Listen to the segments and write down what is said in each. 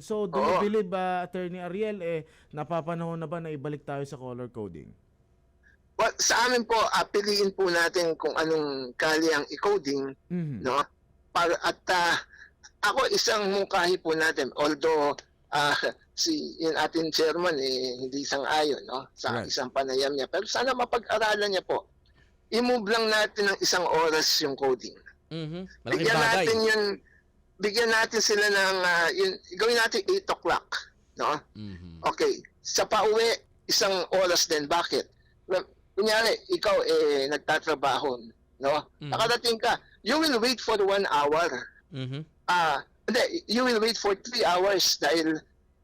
Ayan. So, do you Oo. believe, uh, Attorney Ariel, eh, napapanahon na ba na ibalik tayo sa color coding? Well, sa amin po, ah, piliin po natin kung anong kali ang i-coding, Mhm. no? Para at ah, ako isang mungkahi po natin, although ah, si yung ating chairman eh, hindi sang-ayon no sa Right. isang panayam niya. Pero sana mapag-aralan niya po. I-move lang natin ng isang oras yung coding. Mhm. Malaking Bigyan bagay. natin yun, bigyan natin sila ng, ah, yun, gawin natin 8 o'clock. No? Mhm. Okay, sa pauwi, isang oras din. Bakit? Kunyari, ikaw eh nagtatrabaho, no? Mhm. Nakarating ka, you will wait for one hour. Mhm. Ah, hindi, you will wait for three hours dahil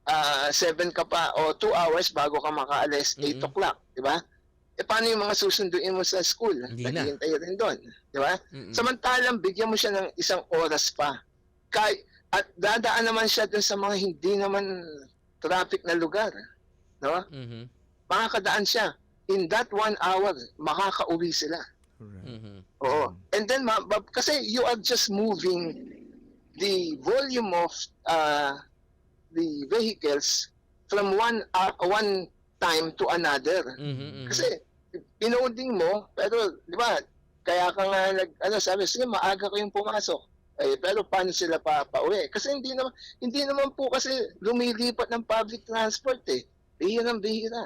ah, seven ka pa o two hours bago ka makaalis, eight Mhm. o'clock, di ba? E paano yung mga susunduin mo sa school? Hindi na. Rin doon, di ba? Mhm. Samantalang bigyan mo siya ng isang oras pa. Kay at dadaan naman siya dun sa mga hindi naman traffic na lugar. No? Mhm. Makakadaan siya. In that one hour, makakauwi sila. Correct. Mhm. Oo. And then, ma- ma- kasi you are just moving the volume of uh, the vehicles from one uh, one time to another. Mhm. Mhm. Kasi pinoding mo, pero di ba, kaya ka nga nag, ano, sabi, sige, maaga kayong pumasok. Eh, pero paano sila pa pauwi? Kasi hindi naman, hindi naman po kasi lumilipat ng public transport eh. Bihira ng bihira.